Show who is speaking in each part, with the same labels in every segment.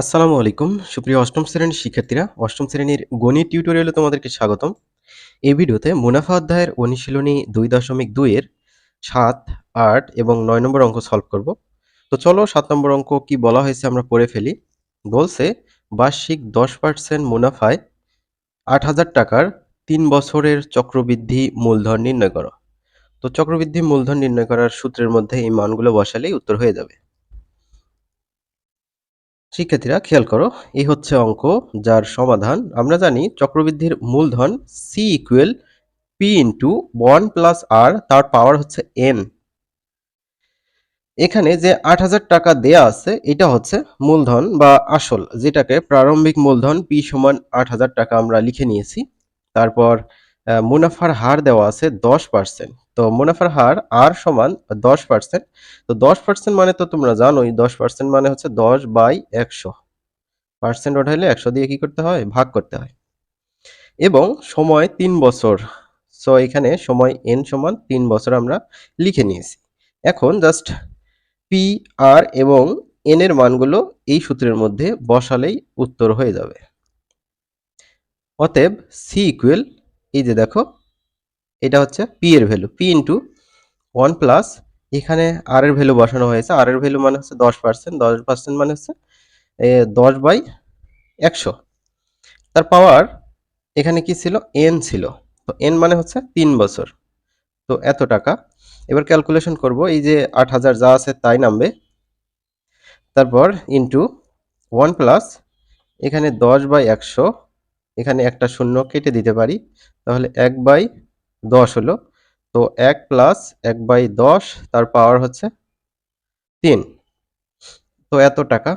Speaker 1: আসসালামু আলাইকুম। সুপ্রিয় অষ্টম শ্রেণির শিক্ষার্থীরা, অষ্টম শ্রেণির গণিত টিউটোরিয়ালে তোমাদেরকে স্বাগতম। এই ভিডিওতে মুনাফা অধ্যায়ের অনুশীলনী দুই দশমিক দুইয়ের সাত, আট এবং নয় নম্বর অঙ্ক সলভ করব। তো চলো সাত নম্বর অঙ্ক কি বলা হয়েছে আমরা পড়ে ফেলি। বলছে, বার্ষিক দশ পার্সেন্ট মুনাফায় আট হাজার টাকার তিন বছরের চক্রবৃদ্ধি মূলধন নির্ণয় করো। তো চক্রবৃদ্ধি মূলধন নির্ণয় করার সূত্রের মধ্যে এই মানগুলো বসালেই উত্তর হয়ে যাবে। শিক্ষার্থীরা খেয়াল করো, এই হচ্ছে অঙ্ক যার সমাধান। আমরা জানি চক্রবৃদ্ধির মূলধন C equal P into one plus R তার পাওয়ার হচ্ছে এন এখানে যে আট হাজার টাকা দেয়া আছে, এটা হচ্ছে মূলধন বা আসল, যেটাকে প্রারম্ভিক মূলধন পি সমান আট হাজার টাকা আমরা লিখে নিয়েছি। তারপর মুনাফার হার দেওয়া আছে দশ পার্সেন্ট তো মুনাফার হার আর সমান দশ পার্সেন্ট তো দশ পার্সেন্ট মানে তো তোমরা জানোই, দশ পার্সেন্ট মানে হচ্ছে দশ বাই একশো। পার্সেন্ট ওঠাইলে একশো দিয়ে কি করতে হয়? ভাগ করতে হয়। এবং সময় তিন বছর। সো এখানে সময় এন সমান তিন বছর আমরা লিখে নিয়েছি। এখন জাস্ট পি আর এবং এন এর মানগুলো এই সূত্রের মধ্যে বসালেই উত্তর হয়ে যাবে। অতএব সি ইকুয়েল এই যে দেখো, এটা হচ্ছে পি এর value P into one plus এখানে আর এর ভ্যালু বসানো হয়েছে। আর এর ভ্যালু মানে হচ্ছে দশ পার্সেন্ট দশ পার্সেন্ট মানে হচ্ছে দশ বাই একশো। তার পাওয়ার এখানে কি ছিল? এন ছিল। তো এন মানে হচ্ছে তিন বছর। তো এত টাকা। এবার ক্যালকুলেশন করব, এই যে আট হাজার যা আছে তাই নামবে। তারপর ইন্টু ওয়ান প্লাস এখানে দশ বাই একশো এখানে একটা শূন্য কেটে দিতে পারি। তাহলে এক বাই দশ হলো। তো এক প্লাস এক বাই দশ, তার পাওয়ার হচ্ছে তিন। তো এত টাকা।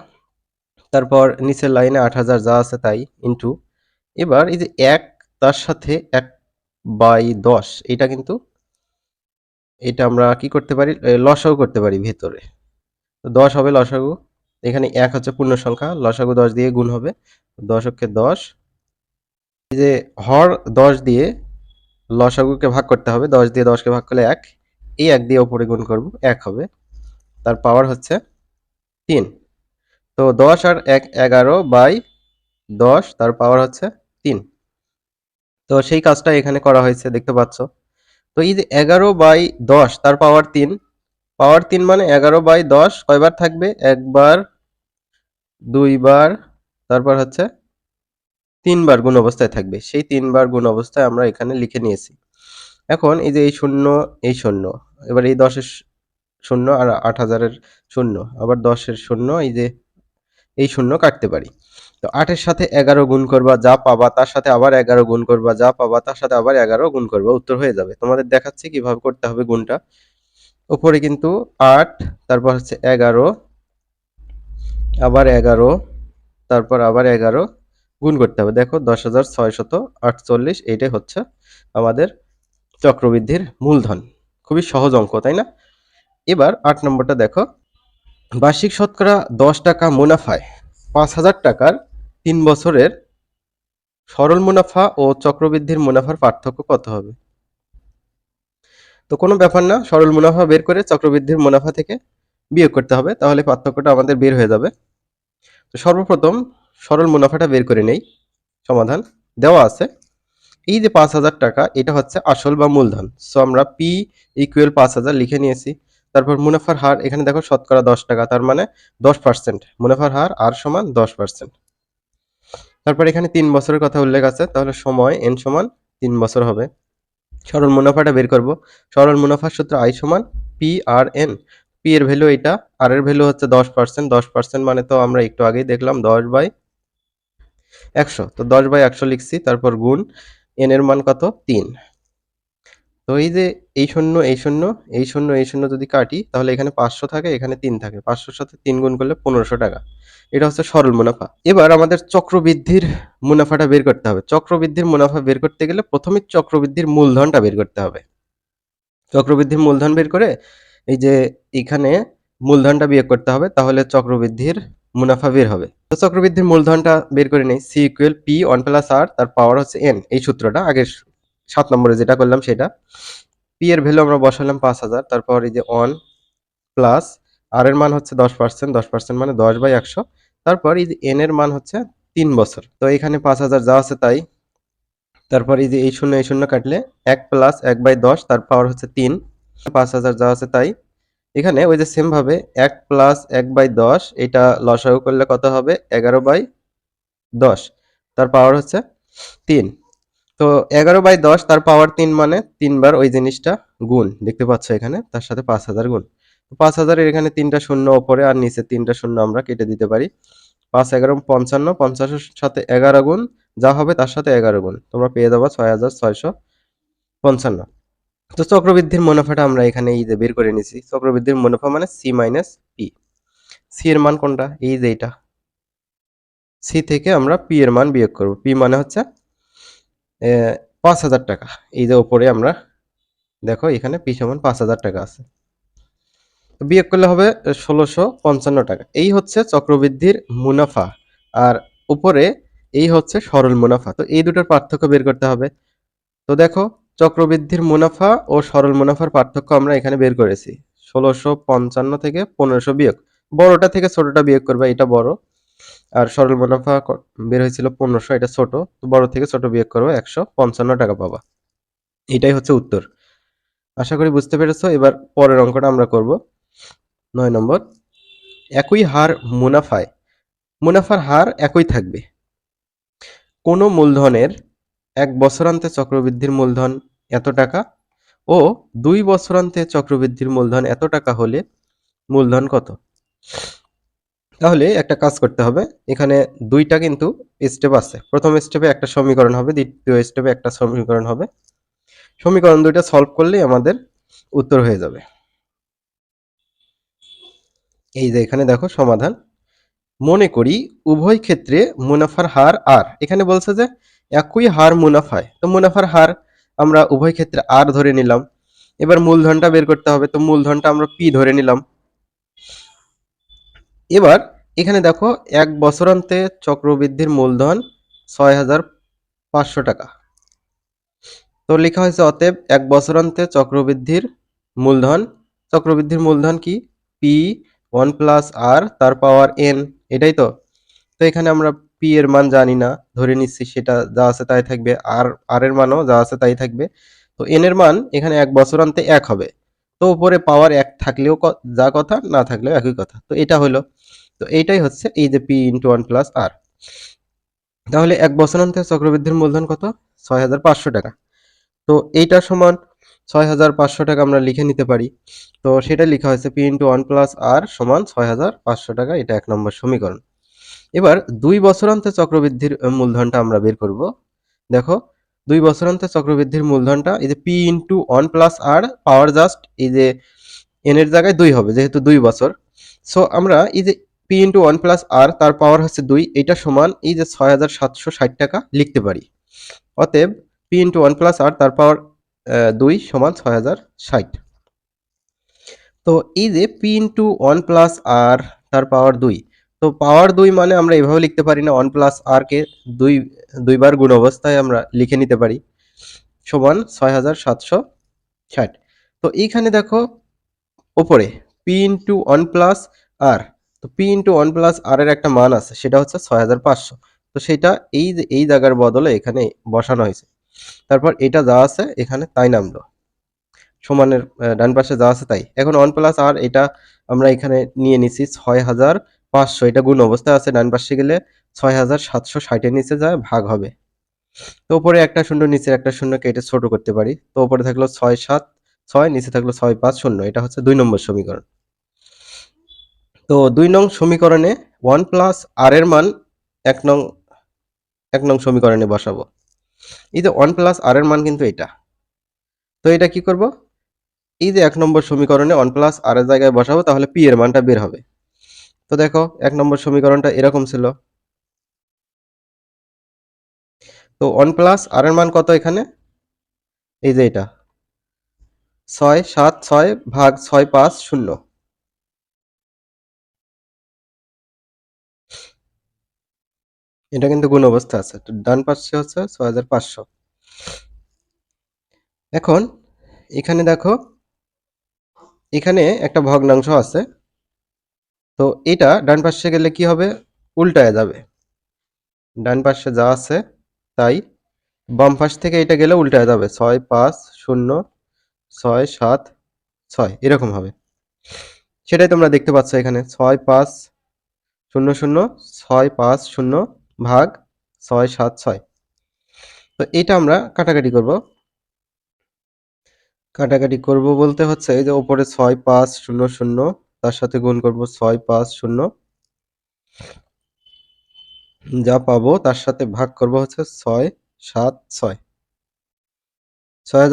Speaker 1: তারপর নিচের লাইনে আট হাজার যা আছে তাই ইন্টু এবার এই যে এক, তার সাথে এক বাই দশ, এটা কিন্তু এটা আমরা কি করতে পারি? লসাগু করতে পারি ভেতরে। তো দশ হবে লসাগু। এখানে এক হচ্ছে পূর্ণ সংখ্যা লসাগু দশ দিয়ে গুণ হবে। দশ অক্ষে দশ। যে হর দশ দিয়ে লসাগুকে ভাগ করতে হবে, দশ দিয়ে দশকে ভাগ করলে এক, এই এক দিয়ে ওপরে গুণ করব, এক হবে। তার পাওয়ার হচ্ছে তিন। তো দশ আর এক এগারো বাই দশ, তার পাওয়ার হচ্ছে তিন। তো সেই কাজটা এখানে করা হয়েছে, দেখতে পাচ্ছ। তো এই যে এগারো বাই দশ, তার পাওয়ার তিন। পাওয়ার তিন মানে এগারো বাই দশ কয়বার থাকবে? একবার, দুইবার, তারপর হচ্ছে তিনবার গুণ অবস্থায় থাকবে। সেই তিনবার গুণ অবস্থায় আমরা এখানে লিখে নিয়েছি। এখন এই যে এই শূন্য এই শূন্য, এবার এই দশের শূন্য আর আট হাজারের শূন্য, আবার দশের শূন্য, এই যে এই শূন্য কাটতে পারি। তো আটের সাথে এগারো গুণ করবা, যা পাবা, তার সাথে আবার এগারো গুণ করবা, যা পাবা, তার সাথে আবার এগারো গুণ করবা, উত্তর হয়ে যাবে। তোমাদের দেখাচ্ছি কীভাবে করতে হবে গুণটা। উপরে কিন্তু আট, তারপর হচ্ছে এগারো, আবার এগারো, তারপর আবার এগারো গুণ করতে হবে। দেখো, দশ হাজার ছয়শত আটচল্লিশ, এইটাই হচ্ছে আমাদের চক্রবৃদ্ধির মূলধন। খুবই সহজ অঙ্ক, তাই না? এবার আট নম্বরটা দেখো। বার্ষিক শতকরা দশ টাকা মুনাফায় পাঁচ হাজার টাকার তিন বছরের সরল মুনাফা ও চক্রবৃদ্ধির মুনাফার পার্থক্য কত হবে? তো কোনো ব্যাপার না, সরল মুনাফা বের করে চক্রবৃদ্ধির মুনাফা থেকে বিয়োগ করতে হবে, তাহলে পার্থক্যটা আমাদের বের হয়ে যাবে। তো সর্বপ্রথম সরল মুনাফাটা বের করে নেই। সমাধান দেওয়া আছে। এই যে পাঁচ হাজার টাকা, এটা হচ্ছে আসল বা মূলধন। সো আমরা পি ইকুয়াল পাঁচ হাজার লিখে নিয়েছি। তারপর মুনাফার হার, এখানে দেখো শতকরা দশ টাকা, তার মানে দশ পার্সেন্ট মুনাফার হার আর সমান দশ পার্সেন্ট তারপর এখানে তিন বছরের কথা উল্লেখ আছে, তাহলে সময় এন সমান তিন বছর হবে। সরল মুনাফাটা বের করব। সরল মুনাফার সূত্র আই সমান পি আর এন পি এর ভ্যালু এটা আর এর ভ্যালু হচ্ছে দশ পার্সেন্ট দশ পার্সেন্ট মানে তো আমরা একটু আগেই দেখলাম, দশ বাই একশো। তো দশ বাই একশো লিখছি, তারপর গুণ এন এর মান কত? তিন। তো এই যে এই শূন্য এই শূন্য এই শূন্য এই শূন্য যদি কাটি, তাহলে এখানে পাঁচশো থাকে, এখানে তিন থাকে। পাঁচশোর সাথে তিন গুণ করলে পনেরোশো টাকা। এটা হচ্ছে সরল মুনাফা। এবার আমাদের চক্রবৃদ্ধির মুনাফাটা বের করতে হবে। চক্রবৃদ্ধির মুনাফা বের করতে গেলে প্রথমে চক্রবৃদ্ধির মূলধনটা বের করতে হবে। চক্রবৃদ্ধির মূলধন বের করে এই যে এখানে মূলধনটা বিয়োগ করতে হবে, তাহলে চক্রবৃদ্ধির মুনাফা বের হবে। তো চক্রবৃদ্ধির মূলধনটা বের করে নেই। C equal P one plus R তার পাওয়ার হচ্ছে এন এই সূত্রটা আগের সাত নম্বরে যেটা করলাম সেটা। পি এর ভ্যালু আমরা বসালাম পাঁচ হাজার, তারপর এই যে ওয়ান প্লাস আর এর মান হচ্ছে দশ পার্সেন্ট দশ পার্সেন্ট মানে দশ বাই একশো। তারপর এই যে এন এর মান হচ্ছে তিন বছর। তো এখানে পাঁচ হাজার যা আছে তাই। তারপর এই যে এই শূন্য এই শূন্য কাটলে এক প্লাস এক বাই দশ, তার পাওয়ার হচ্ছে তিন। পাঁচ হাজার যা আছে তাই। এখানে ওই যে সেম ভাবে এক প্লাস এক বাই দশ, এটা লসাগু করলে কত হবে? এগারো বাই দশ। তার পাওয়ার হচ্ছে তিন। তো এগারো বাই দশ, তার পাওয়ার তিন মানে তিনবার ওই জিনিসটা গুণ। দেখতে পাচ্ছ এখানে, তার সাথে পাঁচ হাজার গুণ। পাঁচ হাজারের এখানে তিনটা শূন্য ওপরে আর নিচে তিনটা শূন্য আমরা কেটে দিতে পারি। পাঁচ এগারো পঞ্চান্ন, পঞ্চাশের সাথে এগারো গুণ, যা হবে তার সাথে এগারো গুণ। তোমরা পেয়ে যাব ছয় হাজার ছয়শো পঞ্চান্ন। তো চক্রবৃদ্ধির মুনাফাটা আমরা এখানে এই যে বের করে নিছি। চক্রবৃদ্ধির মুনাফা মানে সি মাইনাস পি সি এর মান কোনটা? এই যে এটা। সি থেকে আমরা পি এর মান বিয়োগ করব। পি মানে হচ্ছে পাঁচ হাজার টাকা। এই যে ওপরে আমরা, দেখো এখানে পি সমান পাঁচ হাজার টাকা আছে। বিয়োগ করলে হবে ষোলোশো পঞ্চান্ন টাকা। এই হচ্ছে চক্রবৃদ্ধির মুনাফা। আর উপরে এই হচ্ছে সরল মুনাফা। তো এই দুটোর পার্থক্য বের করতে হবে। তো দেখো চক্রবৃদ্ধির মুনাফা ও সরল মুনাফার পার্থক্য আমরা এখানে বের করেছি। ষোলোশো পঞ্চান্ন থেকে পনেরোশো বিয়োগ। বড়টা থেকে ছোটটা বিয়োগ করবে, এটা বড়। আর সরল মুনাফা বের হয়েছিল পনেরোশো, এটা ছোট। তো বড় থেকে ছোট বিয়োগ করবে, একশো পঞ্চান্ন টাকা পাবা। এটাই হচ্ছে উত্তর। আশা করি বুঝতে পেরেছ। এবার পরের অঙ্কটা আমরা করব। নয় নম্বর। একই হার মুনাফায়। মুনাফার হার একই থাকবে। কোনো মূলধনের এক বছরান্তে চক্রবৃদ্ধির মূলধন এত টাকা? ও, দুই বছরান্তে চক্রবৃদ্ধির মূলধন এত টাকা হলে মূলধন কত? তাহলে একটা কাজ করতে হবে, এখানে দুইটা কিন্তু স্টেপ আছে। প্রথম স্টেপে একটা সমীকরণ হবে, দ্বিতীয় স্টেপে একটা সমীকরণ হবে। সমীকরণ দুইটা সলভ করলেই আমাদের উত্তর হয়ে যাবে। এই যে এখানে দেখো সমাধান। মনে করি উভয় ক্ষেত্রে মুনাফার হার আর এখানে বলছে যে একই হার মুনাফায়। তো মুনাফার হার আমরা উভয় ক্ষেত্রে আর ধরে নিলাম। এবার মূলধনটা বের করতে হবে, তো মূলধনটা আমরা পি ধরে নিলাম। এবার এখানে দেখো, এক বছরান্তে চক্রবৃদ্ধির মূলধন ছয় হাজার পাঁচশো টাকা। তো লেখা হয়েছে, অতএব এক বছরান্তে চক্রবৃদ্ধির মূলধন চক্রবৃদ্ধির মূলধন কি? পি ওয়ান প্লাস আর তার পাওয়ার এন এটাই তো। তো এখানে আমরা পি এর মান জানি না, ধরে নিচ্ছি সেটা যা আছে তাই থাকবে আর আর এর মানও যা আছে তাই থাকবে। তো এন এর মান এখানে এক বছরান্তে এক হবে। তো উপরে পাওয়ার এক থাকলেও যা কথা, না থাকলেও একই কথা। তো এটা হলো। তো এইটাই হচ্ছে এই যে P into one plus R তাহলে এক বছরান্তে চক্রবৃদ্ধির মূলধন কত? ছয় হাজার পাঁচশো টাকা। তো এইটা সমান ছয় হাজার পাঁচশো টাকা আমরা লিখে নিতে পারি। তো সেটা লেখা হয়েছে P into one plus R সমান ছয় হাজার পাঁচশো টাকা। এটা এক নম্বর সমীকরণ। এবার দুই বছরান্তে চক্রবৃদ্ধির মূলধনটা আমরা বের করব। দেখো, দুই বছরান্তে চক্রবৃদ্ধির মূলধনটা এই যে P into one plus R power just এই যে এন এর জায়গায় দুই হবে, যেহেতু দুই বছর। সো আমরা এই যে P into one plus R তার পাওয়ার হচ্ছে দুই এটা সমান এই যে ছয় হাজার সাতশো ষাট টাকা লিখতে পারি। অতএব P into one plus R তার পাওয়ার দুই সমান ছয় হাজার ষাট। তো এই যে P into one plus R তার পাওয়ার দুই তো পাওয়ার দুই মানে আমরা এভাবে লিখতে পারি না ওয়ান প্লাস আর কে দুই, দুইবার গুণ অবস্থায় আমরা লিখে নিতে পারি, সমান ছয় হাজার সাতশো ষাট। তো এইখানে দেখো, ওপরে P into one plus R তো P into one plus R এর একটা মান আছে, সেটা হচ্ছে ছয় হাজার পাঁচশো। তো সেটা এই এই জায়গার বদলে এখানে বসানো হয়েছে। তারপর এটা যা আছে, এখানে তাই নামলো। সমানের ডান পাশে যা আছে তাই। এখন ওয়ান প্লাস আর এটা আমরা এখানে নিয়ে নিছি ছয় হাজার পাঁচশো। এটা গুণ অবস্থায় আছে, ডান পাশে গেলে ছয় হাজার সাতশো ষাটের নিচে যায় ভাগ হবে। তো উপরে একটা শূন্য নিচে একটা শূন্য কেটে ছোট করতে পারি। তো উপরে থাকল ছয় সাত ছয়, নিচে থাকল ছয় পাঁচ শূন্য। এটা হচ্ছে দুই নম্বর সমীকরণ। তো দুই নং সমীকরণে ওয়ান প্লাস আর এর মান এক নং এক নং সমীকরণে বসাবো। এই যে ওয়ান প্লাস আর এর মান কিন্তু এটা। তো এটা কি করব? এই যে এক নম্বর সমীকরণে ওয়ান প্লাস আর এর জায়গায় বসাবো, তাহলে পি এর মানটা বের হবে। তো দেখো, এক নম্বর সমীকরণটা এরকম ছিল। তো ওয়ান প্লাস আর এর মান কত এখানে? এই যে এটা। ছয়, সাত, ছয় ভাগ ছয়, পাঁচ, শূন্য। এটা কিন্তু গুণ অবস্থা আছে। তো ডান পাশে হচ্ছে ছয় হাজার পাঁচশো। এখন এখানে দেখো, এখানে একটা ভগ্নাংশ আছে। তো এটা ডান পাশে গেলে কি হবে? উল্টায় যাবে। ডান পাশে যা আছে, তাই। বাম পাশ থেকে এটা গেলে উল্টায় যাবে। ছয়, পাঁচ, শূন্য, ছয়, সাত, ছয়। এরকম হবে। সেটাই তোমরা দেখতে পাচ্ছ এখানে। ছয়, পাঁচ, শূন্য শূন্য, ছয়, পাঁচ, শূন্য, ভাগ ছয়, সাত, ছয়। তো এটা আমরা কাটাকাটি করব। কাটাকাটি করব বলতে হচ্ছে এই যে ওপরে ছয়, পাঁচ, শূন্য শূন্য তার সাথে গুণ করব ছয় পাঁচ শূন্য। যা পাবো তার সাথে ভাগ করব হচ্ছে ছয় সাত ছয়। ছয়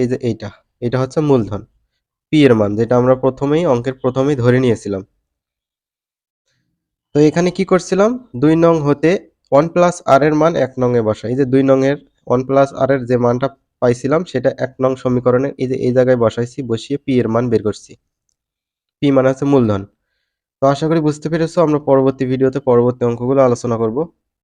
Speaker 1: এই যে এইটা, এটা হচ্ছে মূলধন। পি এর মান, যেটা আমরা প্রথমেই, অঙ্কের প্রথমেই ধরে নিয়েছিলাম। তো এখানে কি করছিলাম? দুই নং হতে ওয়ান প্লাস আর এর মান এক নং এ বসা এই যে দুই নং এর ওয়ান প্লাস আর এর যে মানটা পাইছিলাম, সেটা এক নং সমীকরণে এই যে এই জায়গায় বসাইছি, বসিয়ে পি এর মান বের করছি। পি মানে হচ্ছে মূলধন। তো আশা করি বুঝতে পেরেছ, আমরা পরবর্তী ভিডিওতে পরবর্তী অঙ্কগুলো আলোচনা করব।